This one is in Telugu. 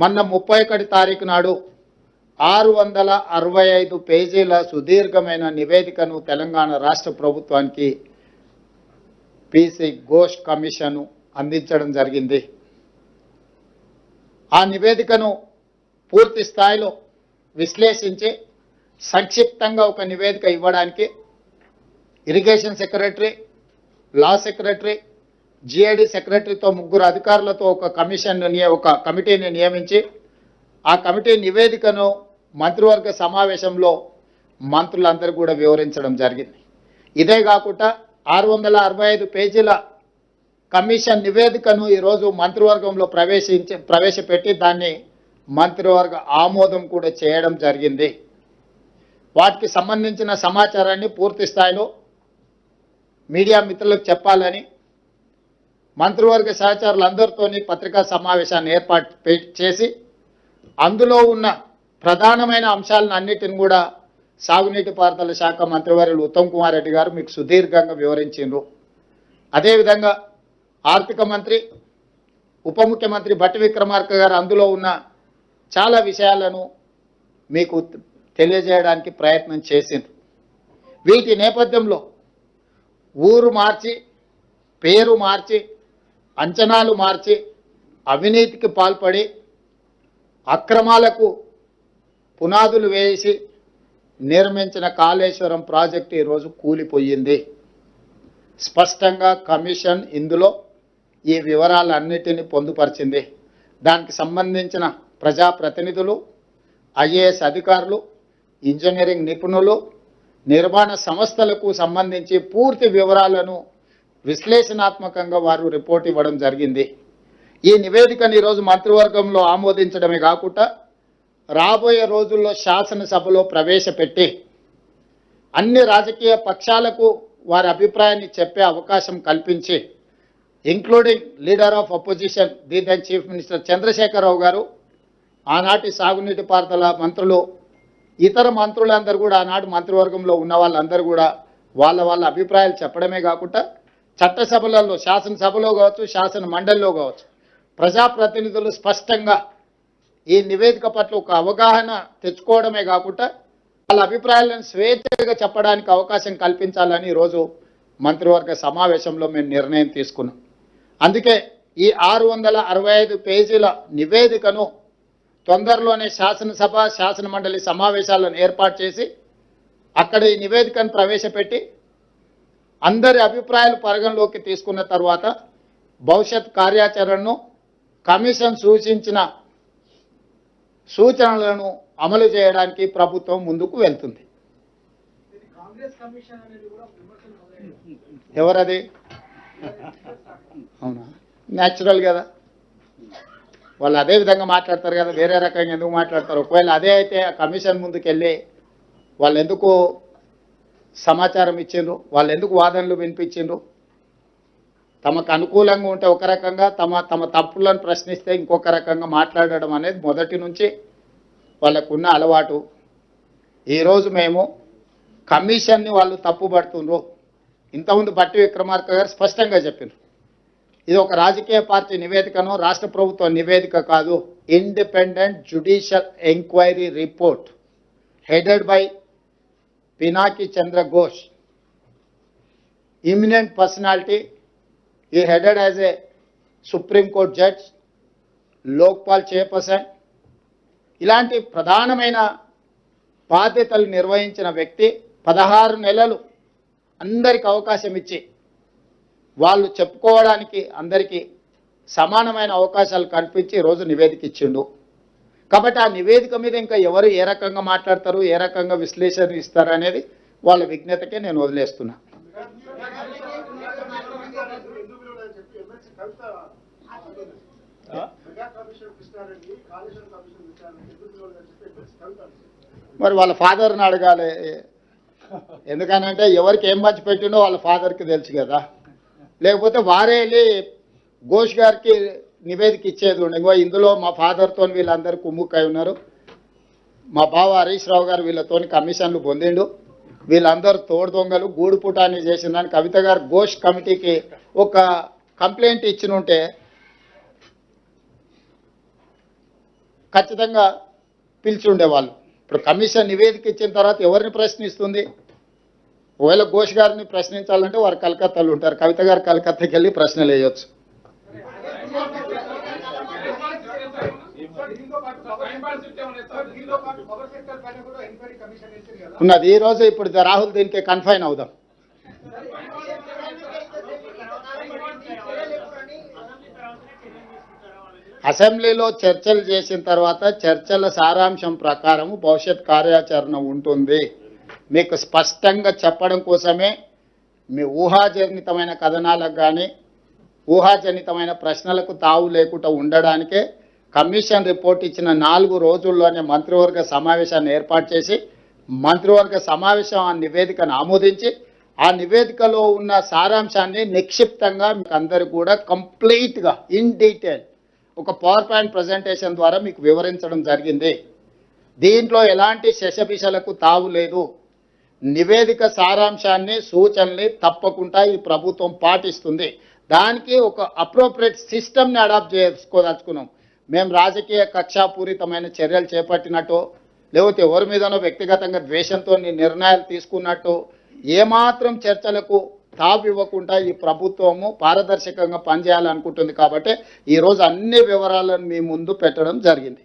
మొన్న ముప్పై ఒకటి తారీఖు నాడు ఆరు వందల అరవై ఐదు పేజీల సుదీర్ఘమైన నివేదికను తెలంగాణ రాష్ట్ర ప్రభుత్వానికి పీసీ ఘోష్ కమిషన్ అందించడం జరిగింది. ఆ నివేదికను పూర్తి స్థాయిలో విశ్లేషించి సంక్షిప్తంగా ఒక నివేదిక ఇవ్వడానికి irrigation secretary law secretary GID సెక్రటరీతో ముగ్గురు అధికారులతో ఒక కమిషన్ను ఒక కమిటీని నియమించి ఆ కమిటీ నివేదికను మంత్రివర్గ సమావేశంలో మంత్రులందరూ కూడా వివరించడం జరిగింది. ఇదే కాకుండా ఆరు వందల అరవై ఐదు పేజీల కమిషన్ నివేదికను ఈరోజు మంత్రివర్గంలో ప్రవేశించి ప్రవేశపెట్టి దాన్ని మంత్రివర్గ ఆమోదం కూడా చేయడం జరిగింది. వాటికి సంబంధించిన సమాచారాన్ని పూర్తి స్థాయిలో మీడియా మిత్రులకు చెప్పాలని మంత్రివర్గ సహచరులందరితోని పత్రికా సమావేశాన్ని ఏర్పాటు పే- చేసి అందులో ఉన్న ప్రధానమైన అంశాలను అన్నిటిని కూడా సాగునీటి పారుదల శాఖ మంత్రివర్యులు ఉత్తమ్ కుమార్ రెడ్డి గారు మీకు సుదీర్ఘంగా వివరించిండ్రు. అదేవిధంగా ఆర్థిక మంత్రి ఉప ముఖ్యమంత్రి భట్టి విక్రమార్క గారు అందులో ఉన్న చాలా విషయాలను మీకు తెలియజేయడానికి ప్రయత్నం చేసిండ్రు. వీటి నేపథ్యంలో ఊరు మార్చి పేరు మార్చి అంచనాలు మార్చి అవినీతికి పాల్పడి అక్రమాలకు పునాదులు వేసి నిర్మించిన కాళేశ్వరం ప్రాజెక్టు ఈరోజు కూలిపోయింది. స్పష్టంగా కమిషన్ ఇందులో ఈ వివరాలన్నిటినీ పొందుపరిచింది. దానికి సంబంధించిన ప్రజాప్రతినిధులు ఐఏఎస్ అధికారులు ఇంజనీరింగ్ నిపుణులు నిర్మాణ సంస్థలకు సంబంధించి పూర్తి వివరాలను విశ్లేషణాత్మకంగా వారు రిపోర్ట్ ఇవ్వడం జరిగింది. ఈ నివేదికను ఈరోజు మంత్రివర్గంలో ఆమోదించడమే కాకుండా రాబోయే రోజుల్లో శాసనసభలో ప్రవేశపెట్టి అన్ని రాజకీయ పక్షాలకు వారి అభిప్రాయాన్ని చెప్పే అవకాశం కల్పించి including leader of opposition the then chief minister Chandrasekhar Rao garu ఆనాటి సాగునీటి పారుదల మంత్రులు ఇతర మంత్రులందరూ కూడా ఆనాటి మంత్రివర్గంలో ఉన్న వాళ్ళందరూ కూడా వాళ్ళ వాళ్ళ అభిప్రాయాలు చెప్పడమే కాకుండా చట్టసభలలో శాసనసభలో కావచ్చు శాసన మండలిలో కావచ్చు ప్రజాప్రతినిధులు స్పష్టంగా ఈ నివేదిక పట్ల ఒక అవగాహన తెచ్చుకోవడమే కాకుండా వాళ్ళ అభిప్రాయాలను స్వేచ్ఛగా చెప్పడానికి అవకాశం కల్పించాలని ఈరోజు మంత్రివర్గ సమావేశంలో మేము నిర్ణయం తీసుకున్నాం. అందుకే ఈ ఆరు వందల అరవై ఐదు పేజీల నివేదికను తొందరలోనే శాసనసభ శాసన మండలి సమావేశాలను ఏర్పాటు చేసి అక్కడ ఈ నివేదికను ప్రవేశపెట్టి అందరి అభిప్రాయాలు పరిగణలోకి తీసుకున్న తర్వాత భవిష్యత్ కార్యాచరణను కమిషన్ సూచించిన సూచనలను అమలు చేయడానికి ప్రభుత్వం ముందుకు వెళ్తుంది. ఎవరది? అవునా? న్యాచురల్ కదా. వాళ్ళు అదే విధంగా మాట్లాడతారు కదా వేరే రకంగా ఎందుకు మాట్లాడతారు? ఒకవేళ అదే అయితే ఆ కమిషన్ ముందుకు వెళ్ళి వాళ్ళు ఎందుకు సమాచారం ఇచ్చిండ్రు. వాళ్ళు ఎందుకు వాదనలు వినిపించిండ్రు? తమకు అనుకూలంగా ఉంటే ఒక రకంగా తమ తమ తప్పులను ప్రశ్నిస్తే ఇంకొక రకంగా మాట్లాడడం అనేది మొదటి నుంచి వాళ్ళకున్న అలవాటు. ఈరోజు మేము కమిషన్ని వాళ్ళు తప్పుపడుతుండ్రు ఇంతకుముందు బట్టి విక్రమార్క గారు స్పష్టంగా చెప్పిండ్రు ఇది ఒక రాజకీయ పార్టీ నివేదికను రాష్ట్ర ప్రభుత్వ నివేదిక కాదు. Independent judicial enquiry report headed by Pinaki Chandra Ghose eminent personality ఈ headed as a Supreme Court judge Lokpal chairperson ఇలాంటి ప్రధానమైన బాధ్యతలు నిర్వహించిన వ్యక్తి పదహారు నెలలు అందరికి అవకాశం ఇచ్చి వాళ్ళు చెప్పుకోవడానికి అందరికీ సమానమైన అవకాశాలు కల్పించి ఈరోజు నివేదిక ఇచ్చిండు. కాబట్టి ఆ నివేదిక మీద ఇంకా ఎవరు ఏ రకంగా మాట్లాడతారు ఏ రకంగా విశ్లేషణ ఇస్తారు అనేది వాళ్ళ విజ్ఞతకే నేను వదిలేస్తున్నా. మరి వాళ్ళ ఫాదర్ని అడగాలి. ఎందుకనంటే ఎవరికి ఏం మంచి పెట్టినో వాళ్ళ ఫాదర్కి తెలుసు కదా. లేకపోతే వారే వెళ్ళి ఘోష్ గారికి నివేదిక ఇచ్చేది ఉండే. ఇందులో మా ఫాదర్తో వీళ్ళందరూ కుమ్ముక్కై ఉన్నారు. మా బావ హరీష్ రావు గారు వీళ్ళతోని కమిషన్లు పొందిండు. వీళ్ళందరూ తోడు దొంగలు గూడు పుటాన్ని చేసిందని కవిత గారు ఘోష్ కమిటీకి ఒక కంప్లైంట్ ఇచ్చినుంటే ఖచ్చితంగా పిలిచి ఉండేవాళ్ళు ఇప్పుడు కమిషన్ నివేదిక ఇచ్చిన తర్వాత ఎవరిని ప్రశ్నిస్తుంది? ఒకవేళ ఘోష్ గారిని ప్రశ్నించాలంటే వారు కలకత్తాలో ఉంటారు. కవిత గారు కలకత్తాకి వెళ్ళి ప్రశ్నలు వేయొచ్చు సార్, దీంతో పాటు పవర్ సార్, దీంతో పాటు పవర్ సెక్టర్ పైన కూడా ఎంక్వైరీ కమిషన్ వేసింది కదా ఉన్నది. ఈ రోజు ఇప్పుడు రాహుల్ దీనికి కన్ఫైన్ అవుదాం. అసెంబ్లీలో చర్చలు చేసిన తర్వాత చర్చల సారాంశం ప్రకారం భవిష్యత్ కార్యాచరణ ఉంటుంది. మీకు స్పష్టంగా చెప్పడం కోసమే మీ ఊహాజనితమైన కథనాలకు కానీ ఊహాజనితమైన ప్రశ్నలకు తావు లేకుండా ఉండడానికే కమిషన్ రిపోర్ట్ ఇచ్చిన నాలుగు రోజుల్లోనే మంత్రివర్గ సమావేశాన్ని ఏర్పాటు చేసి మంత్రివర్గ సమావేశం ఆ నివేదికను ఆమోదించి ఆ నివేదికలో ఉన్న సారాంశాన్ని నిక్షిప్తంగా మీకు అందరు కూడా కంప్లీట్గా ఇన్ డీటెయిల్ ఒక పవర్ పాయింట్ ప్రజెంటేషన్ ద్వారా మీకు వివరించడం జరిగింది. దీంట్లో ఎలాంటి శశపిశలకు తావు లేదు. నివేదిక సారాంశాన్ని సూచనల్ని తప్పకుండా ఈ ప్రభుత్వం పాటిస్తుంది. దానికి ఒక అప్రోప్రియేట్ సిస్టమ్ని అడాప్ట్ చేసుకోదలుచుకున్నాం. మేము రాజకీయ కక్షాపూరితమైన చర్యలు చేపట్టినట్టు లేకపోతే ఎవరి మీదనో వ్యక్తిగతంగా ద్వేషంతో నిర్ణయాలు తీసుకున్నట్టు ఏమాత్రం చర్చలకు తాపు ఇవ్వకుండా ఈ ప్రభుత్వము పారదర్శకంగా పనిచేయాలనుకుంటుంది. కాబట్టి ఈరోజు అన్ని వివరాలను మీ ముందు పెట్టడం జరిగింది.